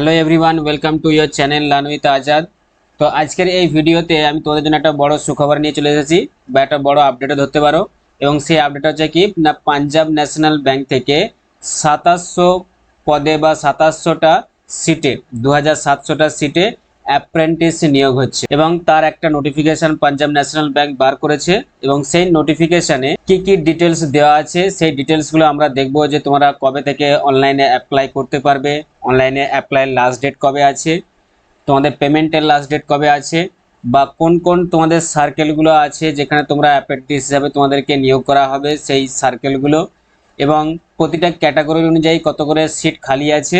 Hello everyone welcome to your channel লানুইত Azad তো আজকের এই ভিডিওতে আমি তোমাদের জন্য একটা বড় সুখবর নিয়ে চলে এসেছি, বা একটা বড় আপডেটও ধরতে পারো। এবং সেই আপডেট হচ্ছে কি, না পাঞ্জাব ন্যাশনাল ব্যাংক থেকে সাতাশশো পদে বা সাতাশশোটা সিটে দু হাজার সাতশোটা সিটে অ্যাপ্রেন্টিস নিয়োগ হচ্ছে। এবং তার একটা নোটিফিকেশন পাঞ্জাব ন্যাশনাল ব্যাংক বার করেছে, এবং সেই নোটিফিকেশনে কি কি ডিটেলস দেওয়া আছে, সেই ডিটেলসগুলো আমরা দেখব যে তোমরা কবে থেকে অনলাইনে অ্যাপ্লাই করতে পারবে। অনলাইনে অ্যাপ্লাই লাস্ট ডেট কবে আছে? তোমাদের পেমেন্টের লাস্ট ডেট কবে আছে? বা কোন কোন তোমাদের সার্কেলগুলো আছে যেখানে তোমরা অ্যাপ্রেন্টিস হিসাবে তোমাদেরকে নিয়োগ করা হবে, সেই সার্কেলগুলো এবং প্রতিটা ক্যাটাগরি অনুযায়ী কত করে সিট খালি আছে?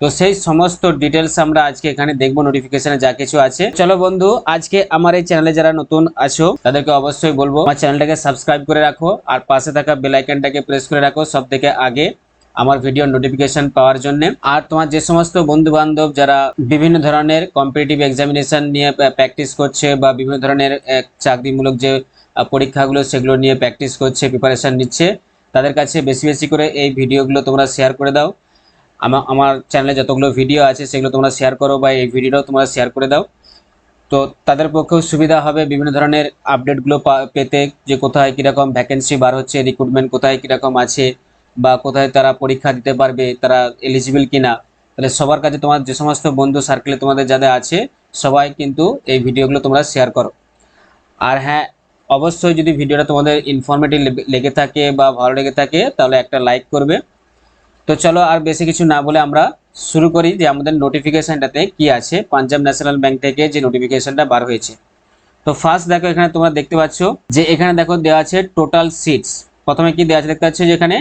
তো সেই সমস্ত ডিটেলস আমরা আজকে এখানে দেখব নোটিফিকেশনে যা কিছু আছে। চলো বন্ধু, আজকে আমার এই চ্যানেলে যারা নতুন আছো, তাদেরকে অবশ্যই বলব, আমার চ্যানেলটাকে সাবস্ক্রাইব করে রাখো আর পাশে থাকা বেল আইকনটাকে প্রেস করে রাখো সব থেকে আগে। আমার ভিডিও নোটিফিকেশন পাওয়ার জন্য। আর তোমার যে সমস্ত বন্ধু বান্ধব যারা বিভিন্ন ধরনের কম্পিটিটিভ এক্সামিনেশন নিয়ে প্র্যাকটিস করছে বা বিভিন্ন ধরনের চাকরিমূলক যে পরীক্ষাগুলো সেগুলো নিয়ে প্র্যাকটিস করছে প্রিপারেশন নিচ্ছে, তাদের কাছে বেশি বেশি করে এই ভিডিওগুলো তোমরা শেয়ার করে দাও। আমার আমার চ্যানেলে যতগুলো ভিডিও আছে সেগুলো তোমরা শেয়ার করো বা এই ভিডিওটাও তোমরা শেয়ার করে দাও। তো তাদের পক্ষেও সুবিধা হবে বিভিন্ন ধরনের আপডেটগুলো পেতে, যে কোথায় কীরকম ভ্যাকেন্সি বার হচ্ছে রিক্রুটমেন্ট কোথায় কীরকম আছে বা কোথায় তারা পরীক্ষা দিতে পারবে, তারা এলিজিবল কিনা, তাহলে সবার কাছে তোমার যে সমস্ত বন্ধু সার্কেলে তোমাদের যাদের আছে, সবাই কিন্তু এই ভিডিওগুলো তোমরা শেয়ার করো। আর হ্যাঁ অবশ্যই যদি ভিডিওটা তোমাদের ইনফরমেটিভ লেগে থাকে বা ভালো লেগে থাকে, তাহলে একটা লাইক করবে। তো চলো আর বেশি কিছু না বলে আমরা শুরু করি যে আমাদের নোটিফিকেশনটাতে কি আছে। পাঞ্জাব ন্যাশনাল ব্যাংক থেকে যে নোটিফিকেশানটা বার হয়েছে। তো ফার্স্ট দেখো এখানে তোমরা দেখতে পাচ্ছ যে এখানে দেখো দেওয়া আছে টোটাল সিটস প্রথমে কি দেওয়া আছে দেখতে পাচ্ছ যে এখানে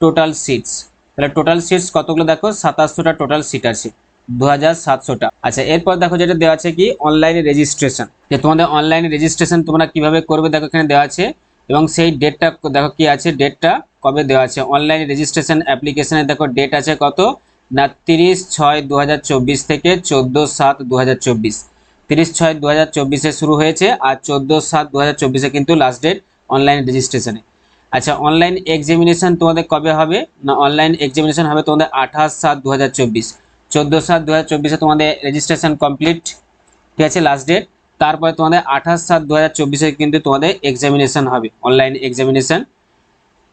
টোটাল সিটস তাহলে টোটাল সিটস কতগুলো দেখো? সাতাশশোটা টোটাল সিট আছে। দু হাজার সাতশোটা। আচ্ছা এরপর দেখো যেটা দেওয়া আছে কি? অনলাইনে রেজিস্ট্রেশন যে তোমাদের অনলাইনে রেজিস্ট্রেশন তোমরা কীভাবে করবে দেখো এখানে দেওয়া আছে। এবং সেই ডেটটা দেখো কি আছে? ডেটটা কবে দেওয়া আছে? অনলাইন রেজিস্ট্রেশন অ্যাপ্লিকেশনে দেখো ডেট আছে কত? না, তিরিশ ছয় দু থেকে চোদ্দ সাত দু তিরিশ ছয় দু হাজার চব্বিশে শুরু হয়েছে আর চোদ্দ সাত দু হাজার চব্বিশে কিন্তু লাস্ট ডেট অনলাইন রেজিস্ট্রেশনে আচ্ছা অনলাইন এক্সামিনেশন তোমাদের কবে হবে? না অনলাইন এক্সামিনেশন হবে তোমাদের আঠাশ সাত দু হাজার চব্বিশ। চোদ্দ সাত দু হাজার চব্বিশে তোমাদের রেজিস্ট্রেশন কমপ্লিট ঠিক আছে লাস্ট ডেট তারপরে তোমাদের আঠাশ সাত দু হাজার চব্বিশে কিন্তু তোমাদের এক্সামিনেশন হবে অনলাইন এক্সামিনেশন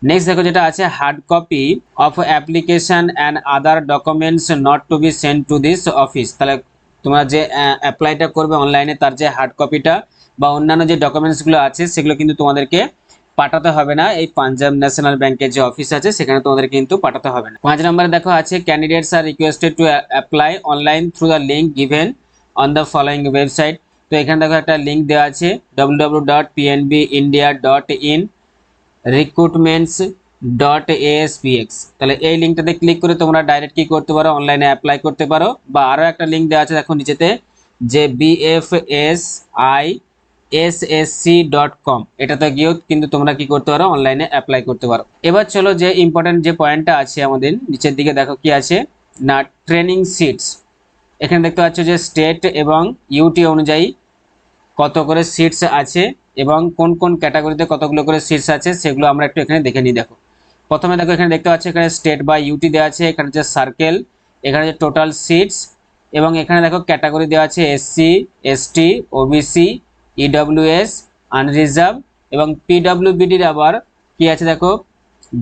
নেক্সট দেখো যেটা আছে hard copy of application and other documents not to be send to this office তাহলে তোমরা যে অ্যাপ্লাইটা করবে অনলাইনে তার যে হার্ড কপিটা বা অন্যান্য যে ডকুমেন্টসগুলো আছে, সেগুলো কিন্তু তোমাদেরকে পাঠাতে হবে না। এই পাঞ্জাব ন্যাশনাল ব্যাংকের যে অফিস আছে, সেখানে তোমাদের কিন্তু পাঠাতে হবে না। পাঁচ নম্বরে দেখো আছে candidates are requested to apply online through the link given on the following website তো এখানে দেখো একটা লিঙ্ক দেওয়া আছে W W dot PNB India dot in recruitments dot ASPX তাহলে এই লিঙ্কটাতে ক্লিক করে তোমরা ডাইরেক্ট কি করতে পারো অনলাইনে অ্যাপ্লাই করতে পারো। বা আরও একটা লিঙ্ক দেওয়া আছে, দেখো নিচেতে, যে BFS I S S C dot com. এটাতে গিয়েও কিন্তু তোমরা কি করতে পারো অনলাইনে অ্যাপ্লাই করতে পারো। এবার চলো যে ইম্পর্টেন্ট যে পয়েন্টটা আছে আমাদের, নিচের দিকে দেখো কি আছে। না ট্রেনিং সিটস এখানে দেখতে পাচ্ছ যে স্টেট এবং ইউটি অনুযায়ী কত করে সিটস আছে এবং কোন কোন ক্যাটাগরিতে কতগুলো করে সিটস আছে, সেগুলো আমরা একটু এখানে দেখে নিই, দেখো। প্রথমে দেখো, এখানে দেখতে পাচ্ছ এখানে স্টেট বা ইউটি দেওয়া আছে, এখানে যে সার্কেল এখানে যে টোটাল সিটস এবং এখানে দেখো ক্যাটাগরি দেওয়া আছে SC ST OBC EWS unreserved এবং পিডব্লিউবিডির আবার কি আছে দেখো?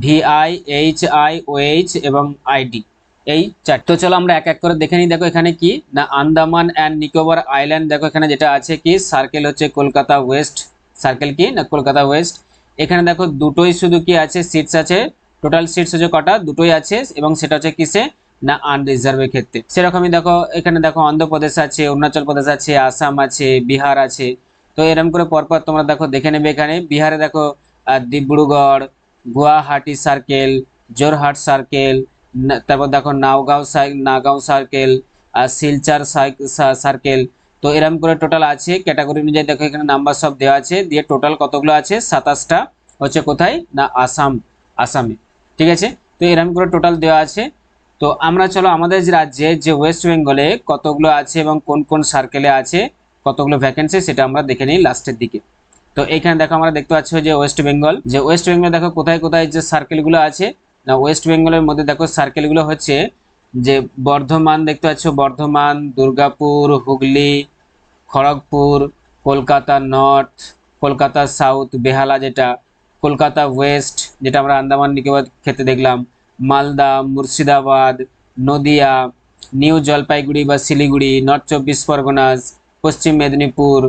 ভিআই এইচ আই ওএইচ এবং আইডি এই চারটে চলো আমরা এক এক করে দেখে নিই। দেখো এখানে কি? না, আন্দামান অ্যান্ড নিকোবর আইল্যান্ড। দেখো এখানে যেটা আছে কি? সার্কেল হচ্ছে কলকাতা ওয়েস্ট। সার্কেল কি? না, কলকাতা ওয়েস্ট। এখানে দেখো দুটোই শুধু কি আছে? সিটস আছে। টোটাল সিটস হচ্ছে কটা? দুটোই আছে এবং সেটা হচ্ছে কিসে? না আনরিজার্ভের ক্ষেত্রে। সেরকমই দেখো, এখানে দেখো অন্ধ্রপ্রদেশ আছে, অরুণাচল প্রদেশ আছে, আসাম আছে, বিহার আছে। তো এরম করে পরপর তোমরা দেখো, দেখে নেবে এখানে। বিহারে দেখো ডিব্রুগড় গুয়াহাটি সার্কেল জোরহাট সার্কেল তারপর দেখো নাওগাঁও নাগাঁও সার্কেল শিলচার সার্কেল তো এরম করে টোটাল আছে। ক্যাটাগরি অনুযায়ী দেখো এখানে নাম্বার সব দেওয়া আছে। দিয়ে টোটাল কতগুলো আছে? সাতাশটা। হচ্ছে কোথায়? না, আসাম। আসামে। ঠিক আছে? তো এরম করে টোটাল দেওয়া আছে। তো আমরা চলো আমাদের যে রাজ্যে, যে ওয়েস্ট বেঙ্গলে কতগুলো আছে এবং কোন কোন সার্কেলে আছে কতগুলো ভ্যাকেন্সি সেটা আমরা দেখে নিই লাস্টের দিকে। তো এইখানে দেখো আমরা দেখতে পাচ্ছি যে ওয়েস্ট বেঙ্গল যে ওয়েস্ট বেঙ্গল দেখো কোথায় কোথায় যে সার্কেলগুলো আছে, না ওয়েস্ট বেঙ্গলের মধ্যে দেখো সার্কেলগুলো হচ্ছে যে বর্ধমান দেখতে পাচ্ছ, বর্ধমান, দুর্গাপুর, হুগলি, খড়গপুর, কলকাতা নর্থ কলকাতা সাউথ বেহালা যেটা, কলকাতা ওয়েস্ট যেটা আমরা আন্দামান নিকোবর ক্ষেত্রে দেখলাম, মালদা, মুর্শিদাবাদ, নদিয়া, নিউ জলপাইগুড়ি বা শিলিগুড়ি নর্থ চব্বিশ পরগনাস পশ্চিম মেদিনীপুর,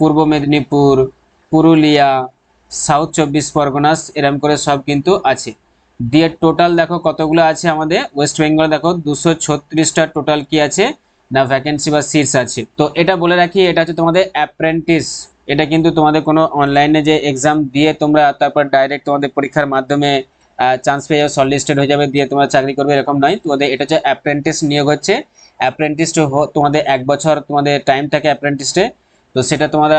পূর্ব মেদিনীপুর, পুরুলিয়া সাউথ চব্বিশ পরগনাস, এরম করে সব কিন্তু আছে। দিয়ে টোটাল দেখো কতগুলো আছে আমাদের? ওয়েস্ট বেঙ্গল দেখো, দুশো ছত্রিশটা টোটাল কি আছে? না ভ্যাকেন্সি বা সিটস আছে। তো এটা বলে রাখি, এটা হচ্ছে তোমাদের অ্যাপ্রেন্টিস এটা কিন্তু তোমাদের কোনো অনলাইনে যে এক্সাম দিয়ে তোমরা তারপর ডাইরেক্ট তোমাদের পরীক্ষার মাধ্যমে চান্স পেয়ে যাবে শর্টলিস্টেড হয়ে যাবে, দিয়ে তোমরা চাকরি করবে, এরকম নয়। তোমাদের এটা হচ্ছে অ্যাপ্রেন্টিস নিয়োগ হচ্ছে। অ্যাপ্রেন্টিস তোমাদের এক বছর তোমাদের টাইম থাকে অ্যাপ্রেন্টিসে তো। সেটা তোমরা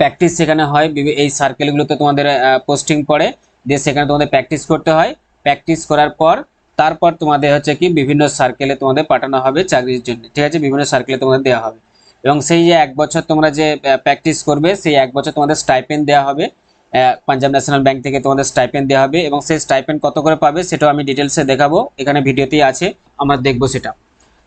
প্র্যাকটিস সেখানে হয় এই সার্কেলগুলোতে তোমাদের পোস্টিং পড়ে। দিয়ে সেখানে তোমাদের প্র্যাকটিস করতে হয়। প্র্যাকটিস করার পর, তারপর তোমাদের হচ্ছে কি বিভিন্ন সার্কেলে তোমাদের পাঠানো হবে চাকরির জন্য। ঠিক আছে? বিভিন্ন সার্কেলে তোমাদের দেওয়া হবে। এবং সেই যে এক বছর তোমরা যে প্র্যাকটিস করবে, সেই এক বছর তোমাদের স্টাইপেন্ড দেওয়া হবে। পাঞ্জাব ন্যাশনাল ব্যাংক থেকে তোমাদের স্টাইপেন্ড দেওয়া হবে। এবং সেই স্টাইপেন্ড কত করে পাবে, সেটাও আমি ডিটেলসে দেখাবো। এখানে ভিডিওতেই আছে। আমরা দেখব সেটা।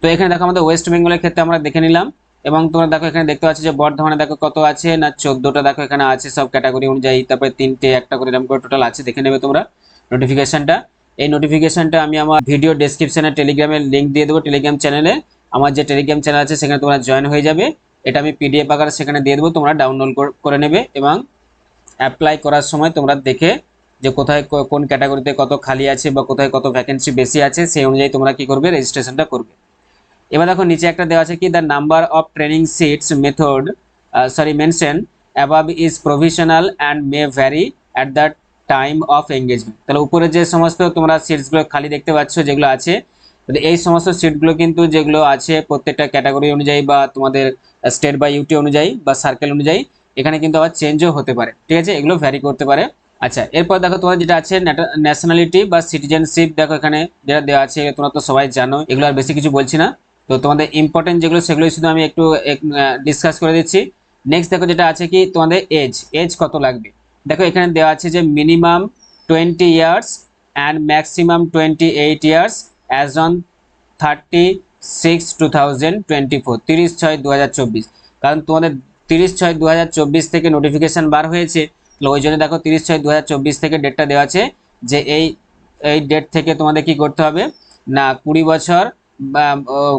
তো এখানে দেখো আমাদের ওয়েস্ট বেঙ্গলের ক্ষেত্রে আমরা দেখে নিলাম। এবং তোমরা দেখো এখানে দেখতে পাচ্ছ যে বর্ধমানে দেখো কত আছে, না চোদ্দোটা দেখো এখানে আছে, সব ক্যাটাগরি অনুযায়ী। তারপরে তিনটে একটা করে এরকম করে টোটাল আছে, দেখে নেবে তোমরা নোটিফিকেশনটা এই নোটিফিকেশনটা আমি আমার ভিডিও ডেসক্রিপশনে টেলিগ্রামের লিঙ্ক দিয়ে দেবো টেলিগ্রাম চ্যানেলে আমার যে টেলিগ্রাম চ্যানেল আছে, সেখানে তোমরা জয়েন হয়ে যাবে। এটা আমি পিডিএফ আকারে সেখানে দিয়ে দেবো, তোমরা ডাউনলোড করে নেবে এবং অ্যাপ্লাই করার সময় তোমরা দেখে যে কোথায় কোন ক্যাটাগরিতে কত খালি আছে বা কোথায় কত ভ্যাকেন্সি বেশি আছে, সেই অনুযায়ী তোমরা কি করবে রেজিস্ট্রেশনটা করবে। এবার দেখো নিচে একটা দেওয়া আছে কি? The number of training seats method sorry mention above is provisional and may vary at the time of engagement তাহলে উপরে যে সমস্ত তোমরা সিটসগুলো খালি দেখতে পাচ্ছ যেগুলো আছে এই সমস্ত সিটগুলো কিন্তু যেগুলো আছে প্রত্যেকটা ক্যাটাগরি অনুযায়ী বা তোমাদের স্টেট বা ইউটি অনুযায়ী বা সার্কেল অনুযায়ী, এখানে কিন্তু আবার চেঞ্জও হতে পারে। ঠিক আছে? এগুলো ভ্যারি করতে পারে। আচ্ছা এরপর দেখো তোমার যেটা আছে ন্যাশনালিটি বা সিটিজেনশিপ দেখো এখানে যেটা দেওয়া আছে তোমরা তো সবাই জানো, এগুলো আর বেশি কিছু বলছি না। তো তোমাদের ইম্পর্টেন্ট যেগুলো, সেগুলোই শুধু আমি একটু ডিসকাস করে দিচ্ছি। নেক্সট দেখো যেটা আছে কি, তোমাদের এজ এজ কত লাগবে? দেখো এখানে দেওয়া আছে যে minimum twenty years and maximum twenty eight years as on thirty six two thousand twenty four তিরিশ ছয় দু হাজার চব্বিশ। কারণ তোমাদের তিরিশ ছয় দু হাজার চব্বিশ থেকে নোটিফিকেশান বার হয়েছে, তাহলে ওই জন্য দেখো তিরিশ ছয় দু হাজার চব্বিশ থেকে ডেটটা দেওয়া আছে যে এই এই ডেট থেকে তোমাদের কি করতে হবে? না, কুড়ি বছর বা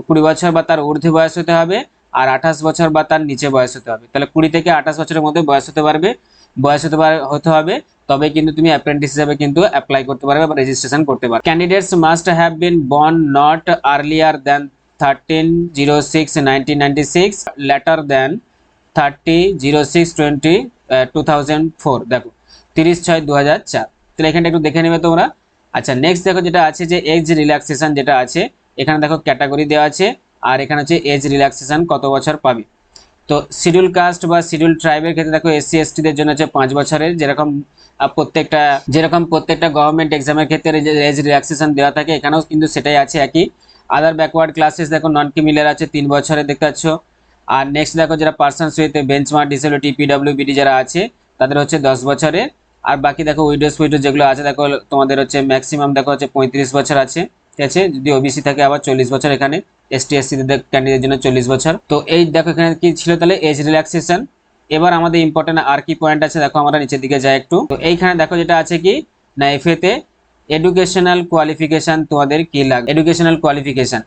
কুড়ি বছর বা তার ঊর্ধ্বে বয়স হতে হবে আর আঠাশ বছর বা তার নিচে বয়স হতে হবে। তাহলে কুড়ি থেকে আঠাশ বছরের মধ্যে বয়স হতে পারবে, বয়স হতে পারে, হতে হবে, তবে কিন্তু তুমি অ্যাপ্রেন্টিস হিসাবে কিন্তু অ্যাপ্লাই করতে পারবে বা রেজিস্ট্রেশন করতে পারবে। Candidates must have been born not earlier than thirteen zero six nineteen ninety six later than thirty zero six twenty two thousand four দেখো, তিরিশ ছয় দু হাজার চার। তাহলে এখানটা একটু দেখে নেবে তোমরা। আচ্ছা নেক্সট দেখো যেটা আছে যে এজ রিল্যাক্সেশন যেটা আছে এখানে দেখো ক্যাটাগরি দেওয়া আছে, আর এখানে হচ্ছে এজ রিল্যাক্সেশন কত বছর পাবে। তো শিডিউল কাস্ট বা শিডিউল ট্রাইবের ক্ষেত্রে দেখো এসসি এসটিদের জন্য হচ্ছে পাঁচ বছরের, যেরকম প্রত্যেকটা যেরকম প্রত্যেকটা গভর্নমেন্ট এক্সামের ক্ষেত্রে এজ রিল্যাক্সেশন দেওয়া থাকে, এখানেও কিন্তু সেটাই আছে একই। আদার ব্যাকওয়ার্ড ক্লাসেস দেখো নন ক্রিমিলের আছে তিন বছরের দেখতে পাচ্ছ। আর নেক্সট দেখো যারা persons with benchmark disability PWBD যারা আছে, তাদের হচ্ছে দশ বছরে আর বাকি দেখো উইডোজ উইডোজ যেগুলো আছে, দেখো তোমাদের হচ্ছে ম্যাক্সিমাম দেখো হচ্ছে পঁয়ত্রিশ বছর আছে। ঠিক আছে, যদি ওবিসি থাকে আবার চল্লিশ বছর এখানে এসটি এসসি ক্যান্ডিডেটের জন্য চল্লিশ বছর। তো এই দেখো এখানে কি ছিল তাহলে? এজ রিল্যাক্সেশন এবার আমাদের ইম্পর্টেন্ট আর কি পয়েন্ট আছে, দেখো আমরা নিচের দিকে যাই একটু। তো এইখানে দেখো যেটা আছে কি? না এফএতে এডুকেশনাল কোয়ালিফিকেশন তোমাদের কি লাগবে এডুকেশনাল কোয়ালিফিকেশন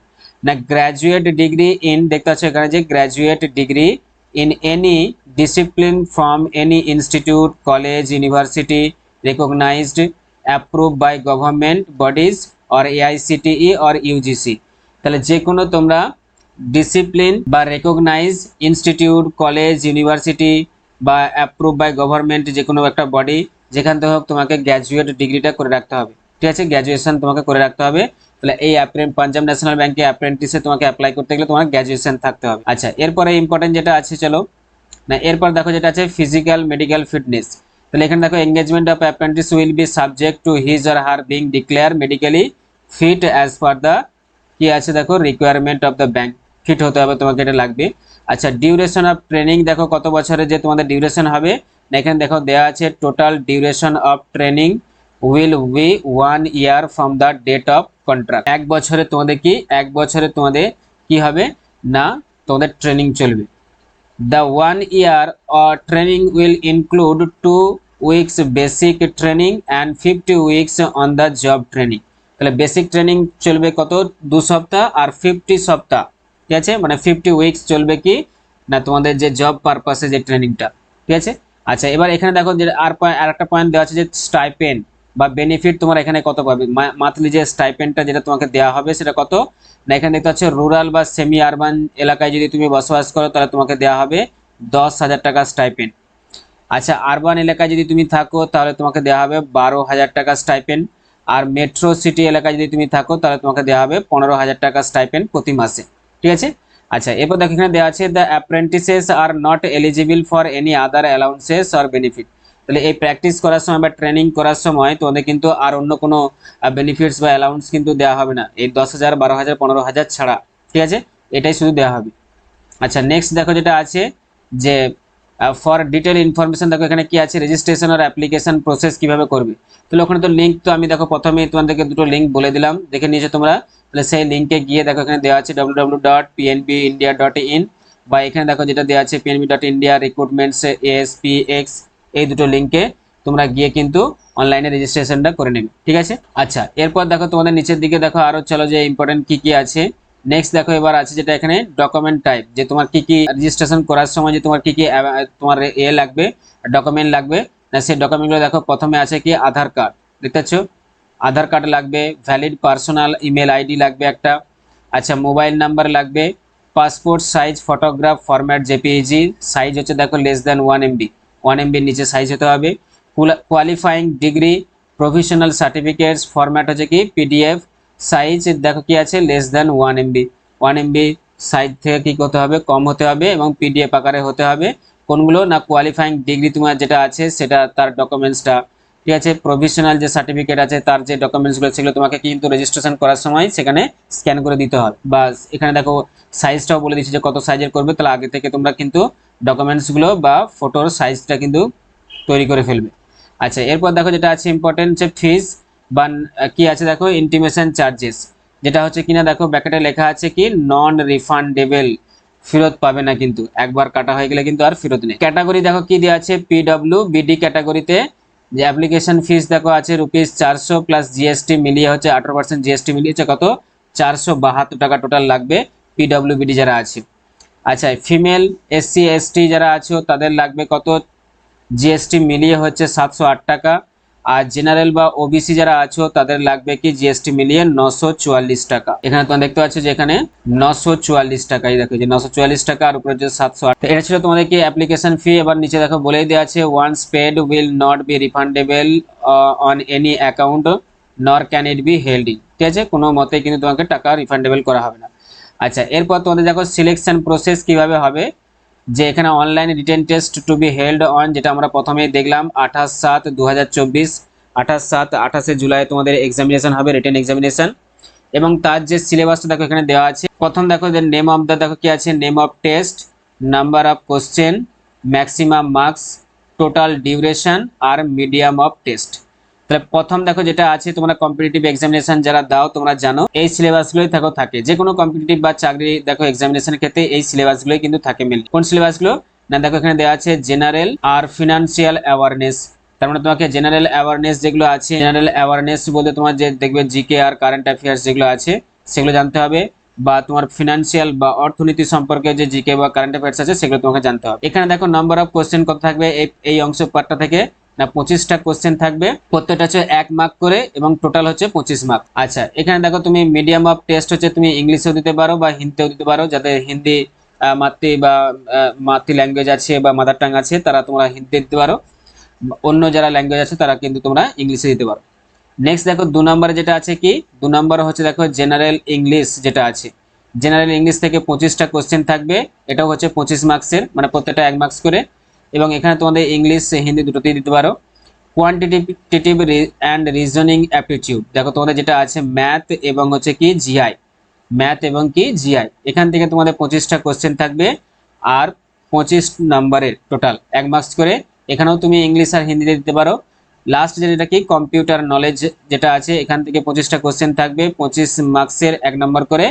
না গ্র্যাজুয়েট ডিগ্রি ইন দেখতে পাচ্ছ এখানে যে graduate degree in any discipline from any institute college university recognised approve by government bodies or AICTE or UGC তাহলে যে কোনো তোমরা ডিসিপ্লিন বা রেকগনাইজ ইনস্টিটিউট কলেজ ইউনিভার্সিটি বা অ্যাপ্রুভ বাই গভর্নমেন্ট যে কোনো একটা বডি যেখান থেকে হোক তোমাকে গ্র্যাজুয়েট ডিগ্রিটা করে রাখতে হবে। ঠিক আছে? গ্র্যাজুয়েশন তোমাকে করে রাখতে হবে। তাহলে এই পাঞ্জাব ন্যাশনাল ব্যাংকে অ্যাপ্রেন্টিসে তোমাকে অ্যাপ্লাই করতে গেলে তোমার গ্র্যাজুয়েশন থাকতে হবে। আচ্ছা এরপরে ইম্পর্টেন্ট যেটা আছে, চলো। না, এরপর দেখো যেটা আছে ফিজিক্যাল মেডিকেল ফিটনেস তাহলে এখানে দেখো engagement of apprentice will be subject to his or her being declare medically fit as per the কি আছে দেখো requirement of the bank fit হতে হবে তোমাকে, এটা লাগবে। আচ্ছা ডিউরেশন অফ ট্রেনিং দেখো কত বছরের যে তোমাদের ডিউরেশন হবে। এখানে দেখো দেওয়া আছে total duration of training will be one year from the date of contract এক বছরে তোমাদের কি? এক বছরে তোমাদের কি হবে? না, তোমাদের ট্রেনিং চলবে। The one year training will include two weeks basic training and 50 weeks on the job training. তাহলে বেসিক ট্রেনিং চলবে কত? দু সপ্তাহ আর ফিফটি সপ্তাহ। ঠিক আছে? মানে ফিফটি উইকস চলবে কি? না, তোমাদের যে জব পারপাসে যে ট্রেনিংটা ঠিক আছে? আচ্ছা এবার এখানে দেখো যে আর আর একটা পয়েন্ট দেওয়া আছে যে স্টাইপেন্ড বা বেনিফিট তোমার এখানে কত পাবে? মান্থলি যে স্টাইপেন্ডটা যেটা তোমাকে দেওয়া হবে সেটা কত? না, এখানে দেখতে পাচ্ছ রুরাল বা সেমি আরবান এলাকায় যদি তুমি বসবাস করো, তাহলে তোমাকে দেওয়া হবে দশ হাজার টাকা স্টাইপেন্ড আচ্ছা আরবান এলাকায় যদি তুমি থাকো, তাহলে তোমাকে দেওয়া হবে বারো হাজার টাকা স্টাইপেন্ড আর মেট্রো সিটি এলাকায় যদি তুমি থাকো, তাহলে তোমাকে দেওয়া হবে পনেরো হাজার টাকা স্টাইপেন্ড প্রতি মাসে। ঠিক আছে? আচ্ছা এরপর দেখো এখানে দেওয়া আছে the apprentices are not eligible for any other allowances or benefit তাহলে এই প্র্যাকটিস করার সময় বা ট্রেনিং করার সময় তোমাদের কিন্তু আর অন্য কোনো বেনিফিটস বা অ্যালাউন্স কিন্তু দেওয়া হবে না। এই দশ হাজার, বারো হাজার, পনেরো হাজার ছাড়া। ঠিক আছে? এটাই শুধু দেওয়া হবে। আচ্ছা নেক্সট দেখো যেটা আছে যে ফর ডিটেল ইনফরমেশন দেখো এখানে কি আছে? রেজিস্ট্রেশন আর অ্যাপ্লিকেশন প্রসেস কীভাবে করবে? তাহলে ওখানে তো লিঙ্ক তো আমি দেখো প্রথমে তোমাদেরকে দুটো লিঙ্ক বলে দিলাম। দেখে নিয়েছো তোমরা? তাহলে সেই লিঙ্কে গিয়ে দেখো এখানে দেওয়া আছে W W dot PNB India dot in বা এখানে দেখো যেটা দেওয়া আছে PNB dot India recruitments ASP X এই দুটো লিঙ্কে তোমরা গিয়ে কিন্তু অনলাইনে রেজিস্ট্রেশনটা করে নেবে। ঠিক আছে? আচ্ছা এরপর দেখো তোমাদের নিচের দিকে দেখো আরও চলো যে ইম্পর্টেন্ট কী কী আছে। নেক্সট দেখো এবার আছে যেটা এখানে ডকুমেন্ট টাইপ যে তোমার কি কি রেজিস্ট্রেশন করার সময় যে তোমার কি কি তোমার এ লাগবে ডকুমেন্ট লাগবে। না সেই ডকুমেন্টগুলো দেখো, প্রথমে আছে কি আধার কার্ড দেখতে পাচ্ছ? আধার কার্ড লাগবে ভ্যালিড পার্সোনাল ইমেল আইডি লাগবে একটা। আচ্ছা মোবাইল নাম্বার লাগবে passport size photograph format JPEG size হচ্ছে দেখো less than one MB one এমবির নিচে সাইজ হতে হবে। Qualifying degree professional certificates format হচ্ছে কি পিডিএফ সাইজ দেখো কি আছে? Less than one MB one MB size থেকে কি করতে হবে? কম হতে হবে এবং পিডিএফ আকারে হতে হবে। কোনগুলো? না কোয়ালিফাইং ডিগ্রি তোমার যেটা আছে, সেটা তার ডকুমেন্টসটা ঠিক আছে? প্রফেশনাল যে সার্টিফিকেট আছে, তার যে ডকুমেন্টসগুলো সেগুলো তোমাকে কিন্তু রেজিস্ট্রেশন করার সময় সেখানে স্ক্যান করে দিতে হবে। বা এখানে দেখো সাইজটাও বলে দিচ্ছি যে কত সাইজের করবে, তাহলে আগে থেকে তোমরা কিন্তু ডকুমেন্টসগুলো বা ফটোর সাইজটা কিন্তু তৈরি করে ফেলবে। আচ্ছা এরপর দেখো যেটা আছে ইম্পর্টেন্ট যে ফিজ বা কি আছে দেখো? ইন্টিমেশন চার্জেস যেটা হচ্ছে কিনা দেখো ব্যাকেটে লেখা আছে কি নন রিফান্ডেবল ফেরত পাবে না কিন্তু। একবার কাটা হয়ে গেলে কিন্তু আর ফেরত নেই। ক্যাটাগরি দেখো কি দেওয়া আছে? পিডব্লিউ বিডি ক্যাটাগরিতে যে অ্যাপ্লিকেশন ফিস দেখো আছে রুপিস চারশো প্লাস জিএসটি মিলিয়ে হচ্ছে আঠারো পার্সেন্ট জিএসটি মিলিয়ে হচ্ছে কত? চারশো বাহাত্তর টাকা টোটাল লাগবে পিডব্লিউ বিডি যারা আছে। আচ্ছা ফিমেল এসসি এসটি যারা আছো, তাদের লাগবে কত? জিএসটি মিলিয়ে হচ্ছে সাতশো আট টাকা। আর জেনারেল বা ওবিসি যারা আছো, তাদের লাগবে কি জিএসটি মিলিয়ে নশো চুয়াল্লিশ টাকা। এখানে তোমরা দেখতে পাচ্ছ যে এখানে নশো চুয়াল্লিশ টাকা এই দেখো, যে নশো চুয়াল্লিশ টাকা আর উপরে যে সাতশো আট। এটা ছিল তোমাদের কি অ্যাপ্লিকেশন ফি এবার নিচে দেখো বলেই দেওয়া আছে once paid will not be refundable on any account nor can it be held in ঠিক আছে? কোনো মতে কিন্তু তোমাকে টাকা রিফান্ডেবল করা হবে না। আচ্ছা এরপর তোমাদের দেখো সিলেকশন প্রসেস কীভাবে হবে? যে এখানে online written test to be held on যেটা আমরা প্রথমেই দেখলাম, আঠাশ সাত দু হাজার চব্বিশ, আঠাশ সাত আঠাশে জুলাই তোমাদের এক্সামিনেশন হবে রিটেন এক্সামিনেশন এবং তার যে সিলেবাসটা দেখো এখানে দেওয়া আছে। প্রথম দেখো যে নেম অফ দ্য দেখো কি আছে? Name of test number of question maximum marks total duration R medium of test তাহলে প্রথম দেখো যেটা আছে, তোমরা কম্পিটিটিভ এক্সামিনেশন যারা দাও, তোমরা জানো, এই সিলেবাসগুলোই থাকো থাকে। যে কোনো কম্পিটিটিভ বা চাকরি দেখো এক্সামিনেশনের ক্ষেত্রে এই সিলেবাসগুলোই কিন্তু থাকে মেনলি কোন সিলেবাসগুলো না, দেখো এখানে দেওয়া আছে জেনারেল আর ফিনান্সিয়াল অ্যাওয়ারনেস তার মানে তোমাকে জেনারেল অ্যাওয়ারনেস যেগুলো আছে জেনারেল অ্যাওয়ারনেস বলতে তোমার যে দেখবে জিকে আর কারেন্ট অ্যাফেয়ার্স যেগুলো আছে, সেগুলো জানতে হবে। বা তোমার ফিনান্সিয়াল বা অর্থনীতি সম্পর্কে যে জিকে বা কারেন্ট অ্যাফেয়ার্স আছে, সেগুলো তোমাকে জানতে হবে। এখানে দেখো নাম্বার অফ কোশ্চেন কত থাকবে, এই অংশ পার্টটা থেকে। না, পঁচিশটা কোশ্চেন থাকবে। প্রত্যেকটা হচ্ছে এক মার্ক করে এবং টোটাল হচ্ছে পঁচিশ মার্ক আচ্ছা এখানে দেখো তুমি মিডিয়াম অফ টেস্ট হচ্ছে তুমি ইংলিশেও দিতে পারো বা হিন্দিতেও দিতে পারো। যাতে হিন্দি মাতৃ বা মাতৃ ল্যাঙ্গুয়েজ আছে বা মাদার টাং আছে, তারা তোমরা হিন্দি দিতে পারো। অন্য যারা ল্যাঙ্গুয়েজ আছে, তারা কিন্তু তোমরা ইংলিশে দিতে পারো। নেক্সট দেখো, দু নম্বরে যেটা আছে কি? দু নম্বর হচ্ছে দেখো জেনারেল ইংলিশ যেটা আছে। জেনারেল ইংলিশ থেকে পঁচিশটা কোশ্চেন থাকবে। এটাও হচ্ছে পঁচিশ মার্কসের মানে প্রত্যেকটা এক মার্কস করে। এবং এখানে তোমাদের ইংলিশ হিন্দি দুটোতেই দিতে পারো। কোয়ান্টিটেটিভ অ্যান্ড রিজনিং অ্যাপটিটিউড দেখো তোমাদের যেটা আছে ম্যাথ এবং হচ্ছে কি জিআই ম্যাথ এবং কি জিআই এখান থেকে তোমাদের পঁচিশটা কোশ্চেন থাকবে আর পঁচিশ নাম্বারের টোটাল এক মার্কস করে। এখানেও তুমি ইংলিশ আর হিন্দিতে দিতে পারো। লাস্ট যেটা কি? কম্পিউটার নলেজ যেটা আছে, এখান থেকে পঁচিশটা কোশ্চেন থাকবে। পঁচিশ মার্কসের এক নম্বর করে।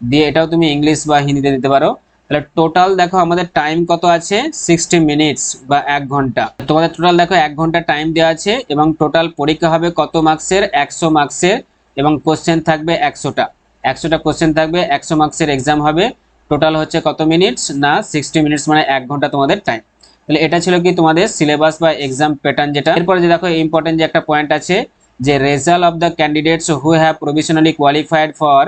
দিয়ে এটাও তুমি ইংলিশ বা হিন্দিতে দিতে পারো। তাহলে টোটাল দেখো আমাদের টাইম কত আছে? সিক্সটি মিনিটস বা এক ঘণ্টা। তোমাদের টোটাল দেখো এক ঘণ্টা টাইম দেওয়া আছে এবং টোটাল পরীক্ষা হবে কত মার্কসের একশো মার্কসের এবং কোশ্চেন থাকবে একশোটা। একশোটা কোশ্চেন থাকবে, একশো মার্কসের এক্সাম হবে। টোটাল হচ্ছে কত মিনিটস না সিক্সটি মিনিটস মানে এক ঘণ্টা তোমাদের টাইম তাহলে এটা ছিল কি তোমাদের সিলেবাস বা এক্সাম প্যাটার্ন যেটা? এরপরে যে দেখো ইম্পর্টেন্ট যে একটা পয়েন্ট আছে, যে result of the candidates who have provisionally qualified for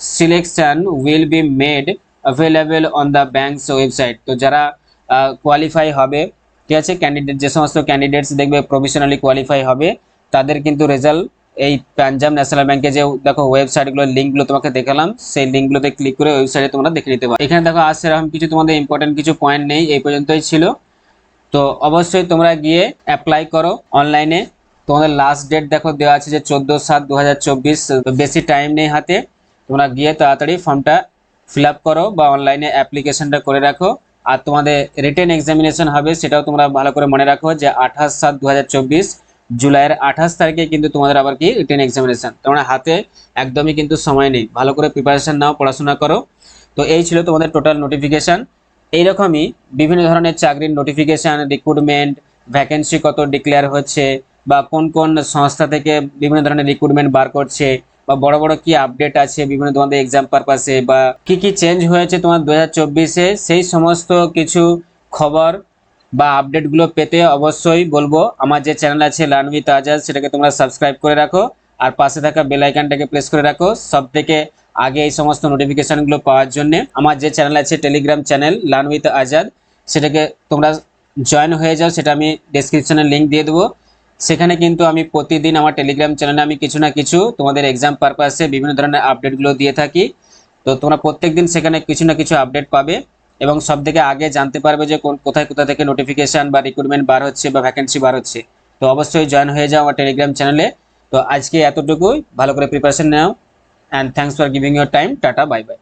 selection will be made available on the bank's website তো যারা কোয়ালিফাই হবে, ঠিক আছে ক্যান্ডিডেট যে সমস্ত ক্যান্ডিডেটস দেখবে প্রফেশনালি কোয়ালিফাই হবে, তাদের কিন্তু রেজাল্ট এই পাঞ্জাব ন্যাশনাল ব্যাংকে যে, দেখো ওয়েবসাইটগুলোর লিঙ্কগুলো তোমাকে দেখালাম, সেই লিঙ্কগুলোতে ক্লিক করে ওয়েবসাইটে তোমরা দেখে নিতে পারো। এখানে দেখো আজ সেরকম কিছু তোমাদের ইম্পর্টেন্ট কিছু পয়েন্ট নেই, এই পর্যন্তই ছিল। তো অবশ্যই তোমরা গিয়ে অ্যাপ্লাই করো অনলাইনে তোমাদের লাস্ট ডেট দেখো, দেওয়া আছে যে চোদ্দ সাত দু বেশি টাইম নেই হাতে। তোমরা গিয়ে তাড়াতাড়ি ফর্মটা ফিল আপ করো বা অনলাইনে অ্যাপ্লিকেশনটা করে রাখো। আর তোমাদের রিটেন এক্সামিনেশন হবে, সেটাও তোমরা ভালো করে মনে রাখো যে আঠাশ সাত দু জুলাইয়ের আঠাশ তারিখে কিন্তু তোমাদের আবার কি রিটেন এক্সামিনেশন তোমরা হাতে একদমই কিন্তু সময় নেই। ভালো করে প্রিপারেশন নাও, পড়াশোনা করো। তো এই ছিল তোমাদের টোটাল নোটিফিকেশান এইরকমই বিভিন্ন ধরনের চাকরির নোটিফিকেশান রিক্রুটমেন্ট ভ্যাকেন্সি কত ডিক্লেয়ার হচ্ছে বা কোন কোন সংস্থা থেকে বিভিন্ন ধরনের রিক্রুটমেন্ট বার করছে বা বড় বড় কি আপডেট আছে, বিভিন্ন তোমাদের এক্সাম পারপাসে বা কি কি চেঞ্জ হয়েছে তোমার দু চব্বিশে, সেই সমস্ত কিছু খবর বা আপডেটগুলো পেতে অবশ্যই বলব। আমার যে চ্যানেল আছে লানভিত আজাদ সেটাকে তোমরা সাবস্ক্রাইব করে রাখো। আর পাশে থাকা বেল আইকনটাকে প্রেস করে রাখো। সব থেকে আগে এই সমস্ত নোটিফিকেশনগুলো পাওয়ার জন্য। আমার যে চ্যানেল আছে টেলিগ্রাম চ্যানেল লানভিত আজাদ সেটাকে তোমরা জয়েন হয়ে যাও। সেটা আমি ডেসক্রিপশনে লিঙ্ক দিয়ে দেবো। সেখানে কিন্তু আমি প্রতিদিন আমার টেলিগ্রাম চ্যানেলে আমি কিছু না কিছু তোমাদের এক্সাম পারপাসে বিভিন্ন ধরনের আপডেটগুলো দিয়ে থাকি। তো তোমরা প্রত্যেকদিন সেখানে কিছু না কিছু আপডেট পাবে এবং সব থেকে আগে জানতে পারবে যে কোন, কোথায়, কোথা থেকে নোটিফিকেশন বা রিক্রুটমেন্ট বার হচ্ছে বা ভ্যাকেন্সি বার হচ্ছে। তো অবশ্যই জয়েন হয়ে যাও আমার টেলিগ্রাম চ্যানেলে তো আজকে এতটুকুই, ভালো করে preparation now. And thanks for giving your time tata bye bye